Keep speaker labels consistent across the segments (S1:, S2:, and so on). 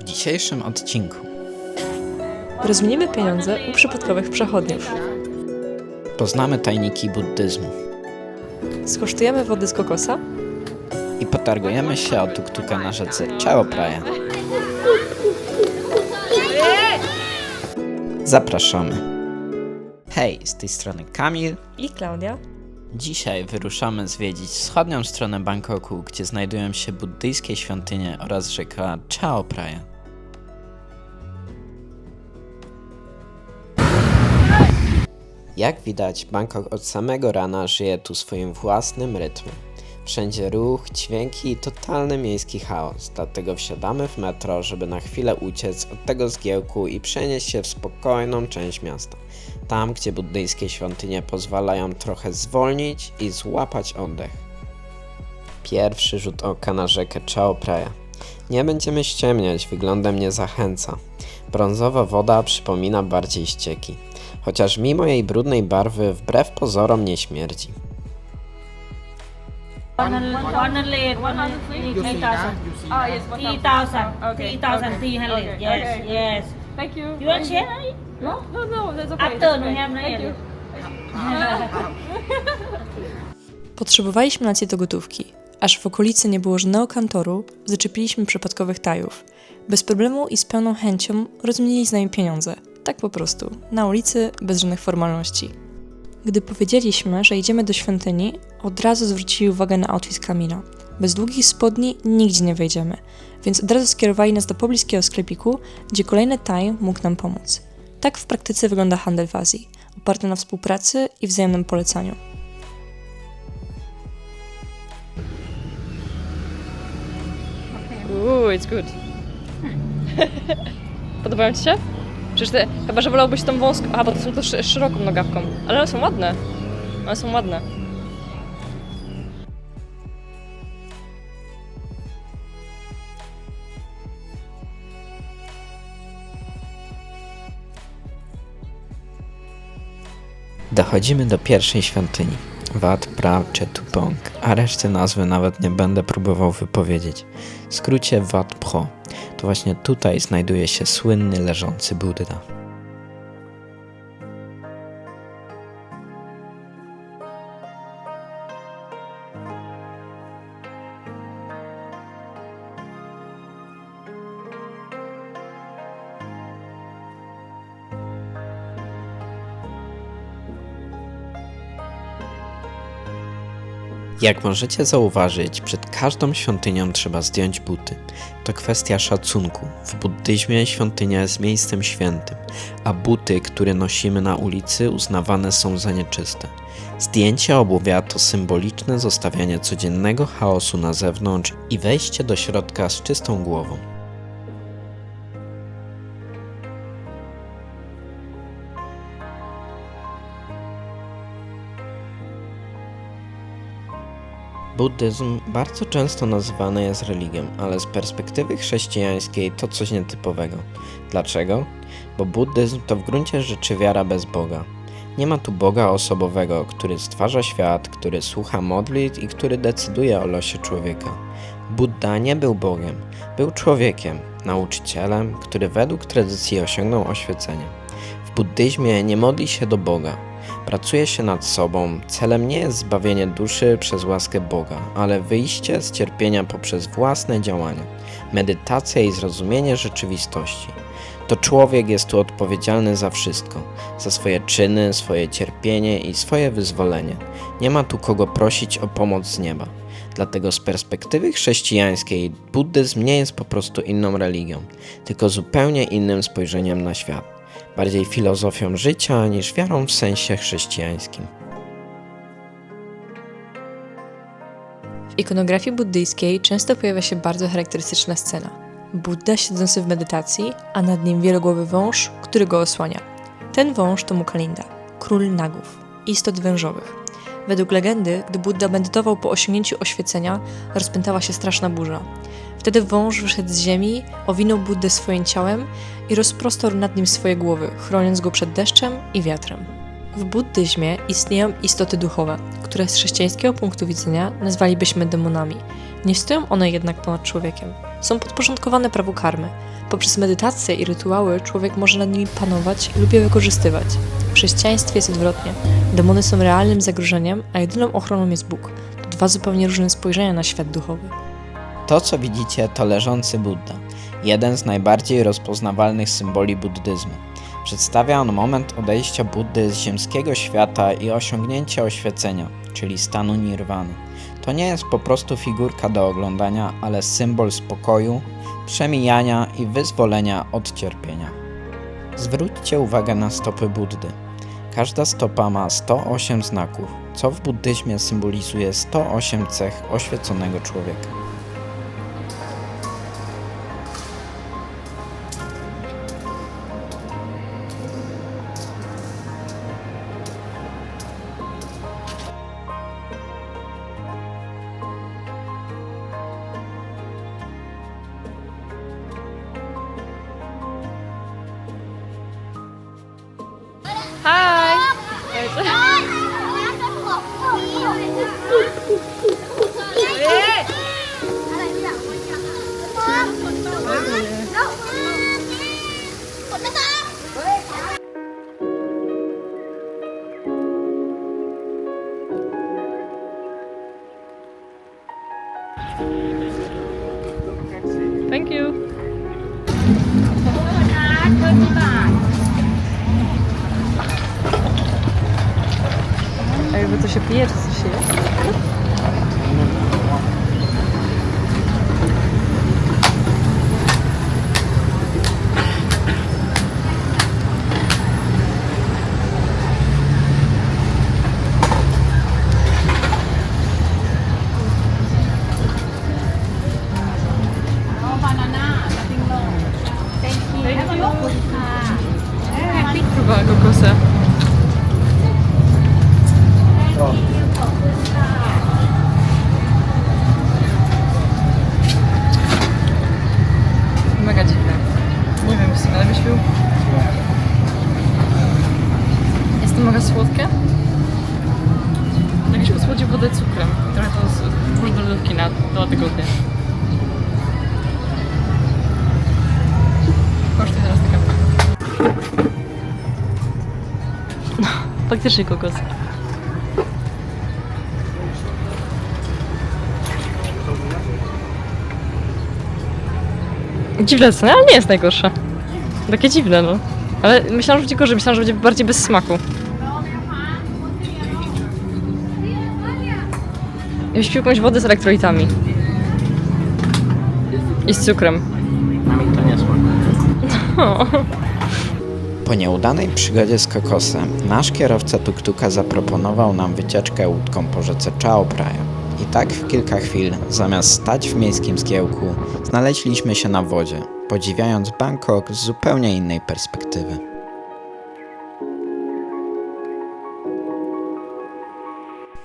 S1: W dzisiejszym odcinku
S2: Rozwiniemy pieniądze u przypadkowych przechodniów.
S1: poznamy tajniki buddyzmu
S2: Skosztujemy wody z kokosa.
S1: i potargujemy się o tuktuka na rzece Chao Praia. Zapraszamy. Hej, z tej strony Kamil.
S2: I Klaudia.
S1: Dzisiaj wyruszamy zwiedzić wschodnią stronę Bangkoku, gdzie znajdują się buddyjskie świątynie oraz rzeka Chao Praia. Jak widać, Bangkok od samego rana żyje tu swoim własnym rytmem. Wszędzie ruch, dźwięki i totalny miejski chaos, dlatego wsiadamy w metro, żeby na chwilę uciec od tego zgiełku i przenieść się w spokojną część miasta. Tam, gdzie buddyjskie świątynie pozwalają trochę zwolnić i złapać oddech. Pierwszy rzut oka na rzekę Chao Praia. Nie będziemy ściemniać, wyglądem nie zachęca. Brązowa woda przypomina bardziej ścieki, chociaż mimo jej brudnej barwy wbrew pozorom nie śmierdzi.
S3: One three thousand.
S4: Oh, yes, one
S3: Three
S4: thousand.
S3: thousand.
S4: Okay,
S3: Three thousand
S4: okay,
S3: three hundred.
S4: okay,
S3: Yes,
S4: okay.
S3: yes.
S4: Thank you.
S3: You want share?
S4: No, no, no, that's okay.
S3: After
S4: that's
S3: no
S4: okay.
S3: have
S4: Thank you.
S2: Potrzebowaliśmy na do gotówki. Aż w okolicy nie było żadnego kantoru, zaczepiliśmy przypadkowych tajów. Bez problemu i z pełną chęcią rozmienili z nami pieniądze. Tak po prostu, na ulicy, bez żadnych formalności. Gdy powiedzieliśmy, że idziemy do świątyni, od razu zwrócili uwagę na outfit Kamila. Bez długich spodni nigdzie nie wejdziemy, więc od razu skierowali nas do pobliskiego sklepiku, gdzie kolejny taj mógł nam pomóc. Tak w praktyce wygląda handel w Azji, oparty na współpracy i wzajemnym polecaniu.
S5: Uuu, it's good. Podobają ci się? Przecież ty, chyba, że wolałbyś tą wąską... A, bo to są to szy- szeroką nogawką. Ale one są ładne. One są ładne.
S1: Dochodzimy do pierwszej świątyni. Wat Pra Chetupong, a reszty nazwy nawet nie będę próbował wypowiedzieć. W skrócie Wat Pro. To właśnie tutaj znajduje się słynny leżący Buddha. Jak możecie zauważyć, przed każdą świątynią trzeba zdjąć buty. To kwestia szacunku. W buddyzmie świątynia jest miejscem świętym, a buty, które nosimy na ulicy, uznawane są za nieczyste. Zdjęcie obuwia to symboliczne zostawianie codziennego chaosu na zewnątrz i wejście do środka z czystą głową. Buddyzm bardzo często nazywany jest religią, ale z perspektywy chrześcijańskiej to coś nietypowego. Dlaczego? Bo buddyzm to w gruncie rzeczy wiara bez Boga. Nie ma tu Boga osobowego, który stwarza świat, który słucha modlitw i który decyduje o losie człowieka. Buddha nie był Bogiem, był człowiekiem, nauczycielem, który według tradycji osiągnął oświecenie. W buddyzmie nie modli się do Boga, Pracuje się nad sobą. Celem nie jest zbawienie duszy przez łaskę Boga, ale wyjście z cierpienia poprzez własne działania, medytacja i zrozumienie rzeczywistości. To człowiek jest tu odpowiedzialny za wszystko, za swoje czyny, swoje cierpienie i swoje wyzwolenie. Nie ma tu kogo prosić o pomoc z nieba. Dlatego z perspektywy chrześcijańskiej buddyzm nie jest po prostu inną religią, tylko zupełnie innym spojrzeniem na świat bardziej filozofią życia niż wiarą w sensie chrześcijańskim.
S2: W ikonografii buddyjskiej często pojawia się bardzo charakterystyczna scena. Buddha siedzący w medytacji, a nad nim wielogłowy wąż, który go osłania. Ten wąż to Mukalinda, król nagów, istot wężowych. Według legendy, gdy Buddha medytował po osiągnięciu oświecenia, rozpętała się straszna burza. Wtedy wąż wyszedł z ziemi, owinął Buddę swoim ciałem i rozprostarł nad nim swoje głowy, chroniąc go przed deszczem i wiatrem. W buddyzmie istnieją istoty duchowe, które z chrześcijańskiego punktu widzenia nazwalibyśmy demonami. Nie stoją one jednak ponad człowiekiem. Są podporządkowane prawu karmy. Poprzez medytację i rytuały człowiek może nad nimi panować lub je wykorzystywać. W chrześcijaństwie jest odwrotnie. Demony są realnym zagrożeniem, a jedyną ochroną jest Bóg. To dwa zupełnie różne spojrzenia na świat duchowy.
S1: To, co widzicie, to leżący Buddha, jeden z najbardziej rozpoznawalnych symboli buddyzmu. Przedstawia on moment odejścia Buddy z ziemskiego świata i osiągnięcia oświecenia, czyli stanu nirwany. To nie jest po prostu figurka do oglądania, ale symbol spokoju, przemijania i wyzwolenia od cierpienia. Zwróćcie uwagę na stopy Buddy. Każda stopa ma 108 znaków, co w buddyzmie symbolizuje 108 cech oświeconego człowieka.
S5: Thank you. ขอบคุณนะเพื่อนที่บ้าน jakby to się pije, czy coś się? Faktycznie kokos. Dziwne co, nie? ale nie jest najgorsze. Takie dziwne, no. Ale myślałam, że będzie gorzej, myślałam, że będzie bardziej bez smaku. Ja śpił jakąś wodę z elektrolitami. I z cukrem. O.
S1: Po nieudanej przygodzie z kokosem, nasz kierowca tuktuka zaproponował nam wycieczkę łódką po rzece Chao Phraya. I tak w kilka chwil, zamiast stać w miejskim zgiełku, znaleźliśmy się na wodzie, podziwiając Bangkok z zupełnie innej perspektywy.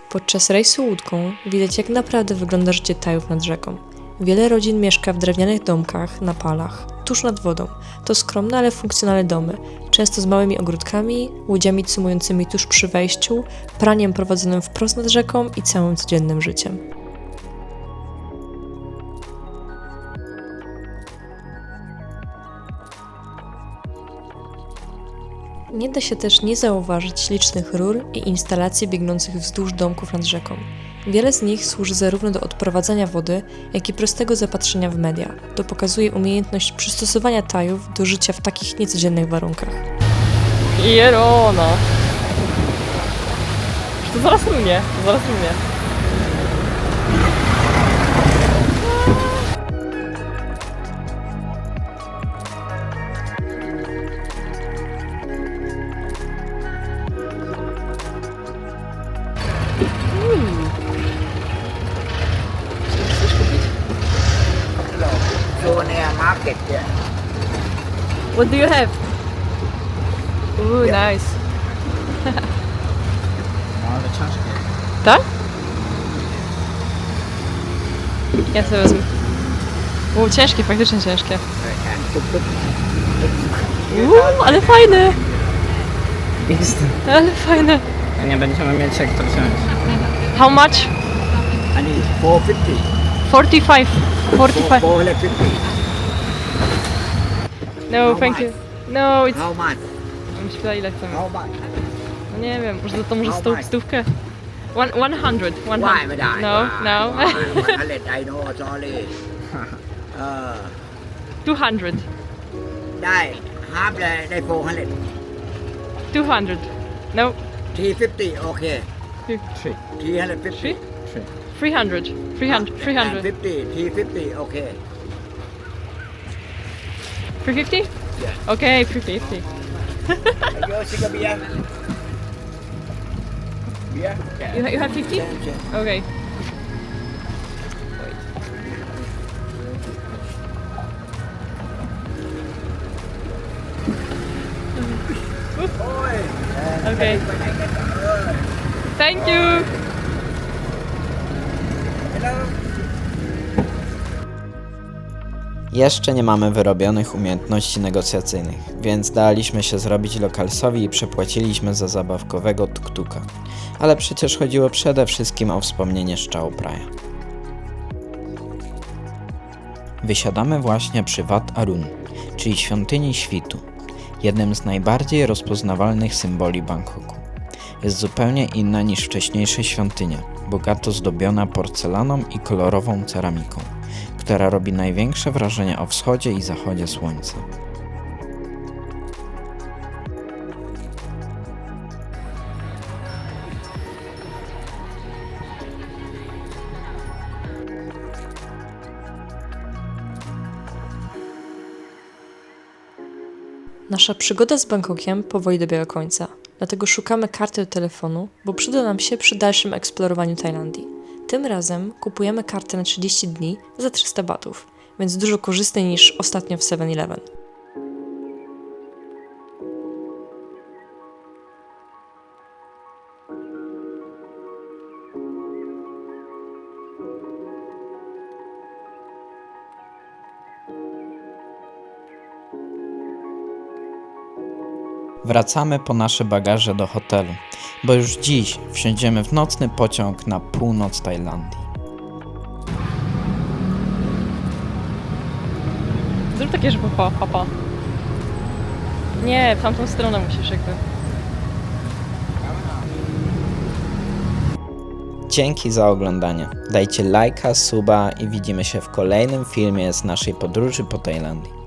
S2: Podczas rejsu łódką widać jak naprawdę wygląda życie Tajów nad rzeką. Wiele rodzin mieszka w drewnianych domkach na palach, tuż nad wodą. To skromne, ale funkcjonalne domy, często z małymi ogródkami, łodziami cumującymi tuż przy wejściu, praniem prowadzonym wprost nad rzeką i całym codziennym życiem. Nie da się też nie zauważyć licznych rur i instalacji biegnących wzdłuż domków nad rzeką. Wiele z nich służy zarówno do odprowadzania wody, jak i prostego zapatrzenia w media. To pokazuje umiejętność przystosowania Tajów do życia w takich niecodziennych warunkach.
S5: Jerona. To zaraz mnie, to zaraz mnie. What do you have? Ooh, yeah. nice. Mamy czaszkę. Tak? Ja sobie wezmę. Uuu, ciężkie, faktycznie ciężkie. Uuu, ale fajne! Jest. Ale fajne.
S1: Nie będziemy mieć jak to wziąć.
S5: How much?
S6: I need 450.
S5: 45. 45.
S6: 450.
S5: No, How thank much? you. No, it's...
S6: How much?
S5: Myślę ile chcemy.
S6: How much?
S5: No Nie wiem, może za to może
S6: How much?
S5: stówkę? One, 100, 100.
S6: Why would I?
S5: No,
S6: why, no. Why, one hundred, I let I know sorry. uh,
S5: 200,
S6: die. Half the they 400.
S5: 200. No,
S6: 350, okay.
S1: Three.
S6: 350. three?
S5: 300, 300, 300. 350, 350,
S6: okay. For fifty? Yeah. Okay, for fifty. sige biya. Biya.
S5: You, you have 50? Okay. Okay. Thank you. Hello.
S1: Jeszcze nie mamy wyrobionych umiejętności negocjacyjnych, więc daliśmy się zrobić lokalsowi i przepłaciliśmy za zabawkowego tuktuka. Ale przecież chodziło przede wszystkim o wspomnienie Szczał Praja. Wysiadamy właśnie przy Wat Arun, czyli świątyni świtu, jednym z najbardziej rozpoznawalnych symboli Bangkoku. Jest zupełnie inna niż wcześniejsze świątynie, bogato zdobiona porcelaną i kolorową ceramiką która robi największe wrażenie o wschodzie i zachodzie słońca.
S2: Nasza przygoda z Bangkokiem powoli dobiega końca, dlatego szukamy karty do telefonu, bo przyda nam się przy dalszym eksplorowaniu Tajlandii. Tym razem kupujemy kartę na 30 dni za 300 batów, więc dużo korzystniej niż ostatnio w 7-Eleven.
S1: Wracamy po nasze bagaże do hotelu, bo już dziś wsiądziemy w nocny pociąg na północ Tajlandii.
S5: Zrób takie, żeby pa, pa, pa. Nie, w tamtą stronę musisz jakby.
S1: Dzięki za oglądanie. Dajcie lajka, suba i widzimy się w kolejnym filmie z naszej podróży po Tajlandii.